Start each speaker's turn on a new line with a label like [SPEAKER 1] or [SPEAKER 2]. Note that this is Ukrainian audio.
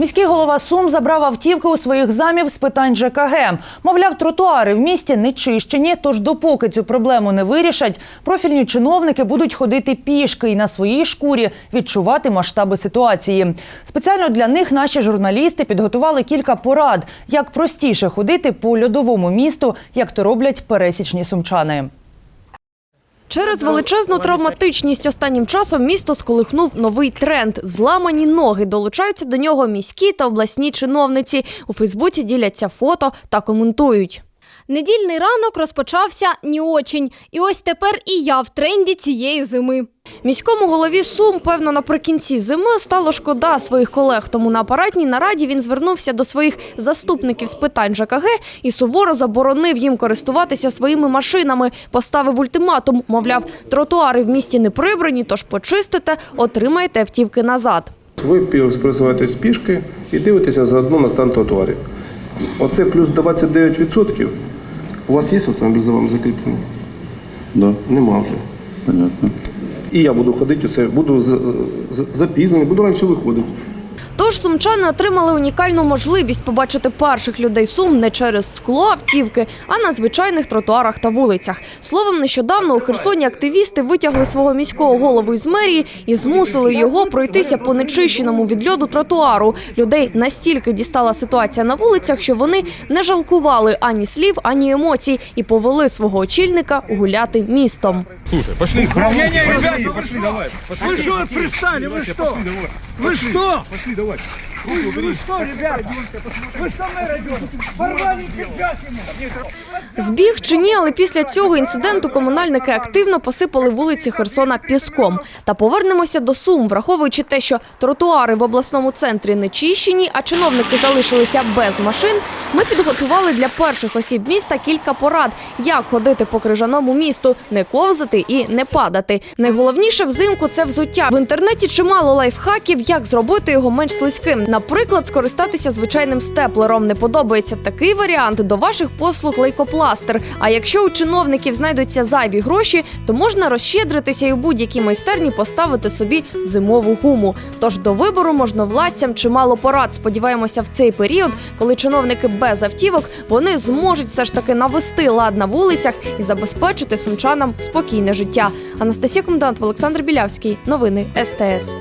[SPEAKER 1] Міський голова Сум забрав автівки у своїх замів з питань ЖКГ. Мовляв, тротуари в місті не чищені, тож допоки цю проблему не вирішать, профільні чиновники будуть ходити пішки і на своїй шкурі відчувати масштаби ситуації. Спеціально для них наші журналісти підготували кілька порад, як простіше ходити по льодовому місту, як то роблять пересічні сумчани.
[SPEAKER 2] Через величезну травматичність останнім часом місто сколихнув новий тренд. Зламані ноги долучаються до нього міські та обласні чиновниці. У Фейсбуці діляться фото та коментують.
[SPEAKER 3] Недільний ранок розпочався ні очень. І ось тепер і я в тренді цієї зими.
[SPEAKER 2] Міському голові Сум, певно, наприкінці зими стало шкода своїх колег. Тому на апаратній нараді він звернувся до своїх заступників з питань ЖКГ і суворо заборонив їм користуватися своїми машинами. Поставив ультиматум, мовляв, тротуари в місті не прибрані, тож почистите, отримаєте автівки назад.
[SPEAKER 4] Ви просуваєтесь пішки і дивитеся заодно на стан тротуарів. Оце плюс 29%. У вас є автомобіль за вами закріплений?
[SPEAKER 5] Да,
[SPEAKER 4] Нема вже.
[SPEAKER 5] понятно.
[SPEAKER 4] І я буду ходити оце, буду з- з- запізнаний, буду раніше виходити.
[SPEAKER 2] Тож сумчани отримали унікальну можливість побачити перших людей сум не через скло автівки, а на звичайних тротуарах та вулицях. Словом, нещодавно у Херсоні активісти витягли свого міського голову із мерії і змусили його пройтися по нечищеному від льоду тротуару. Людей настільки дістала ситуація на вулицях, що вони не жалкували ані слів, ані емоцій і повели свого очільника гуляти містом.
[SPEAKER 6] Слушай, пошли. Не, не, ребята, пошли, давай. Вы что, пристали, вы что? Вы что? Пошли, давай. Вы, вы что, ребята? Вы что, мэра идете? Порвали пиджак ему.
[SPEAKER 2] Збіг чи ні, але після цього інциденту комунальники активно посипали вулиці Херсона піском. Та повернемося до Сум, враховуючи те, що тротуари в обласному центрі не чищені, а чиновники залишилися без машин. Ми підготували для перших осіб міста кілька порад, як ходити по крижаному місту, не ковзати і не падати. Найголовніше взимку це взуття. В інтернеті чимало лайфхаків, як зробити його менш слизьким. Наприклад, скористатися звичайним степлером. Не подобається такий варіант до ваших послуг лейкопластир. А якщо у чиновників знайдуться зайві гроші, то можна розщедритися і у будь-якій майстерні поставити собі зимову гуму. Тож до вибору можновладцям чимало порад. Сподіваємося, в цей період, коли чиновники без автівок, вони зможуть все ж таки навести лад на вулицях і забезпечити сумчанам спокійне життя. Анастасія Комендант, Олександр Білявський. Новини СТС.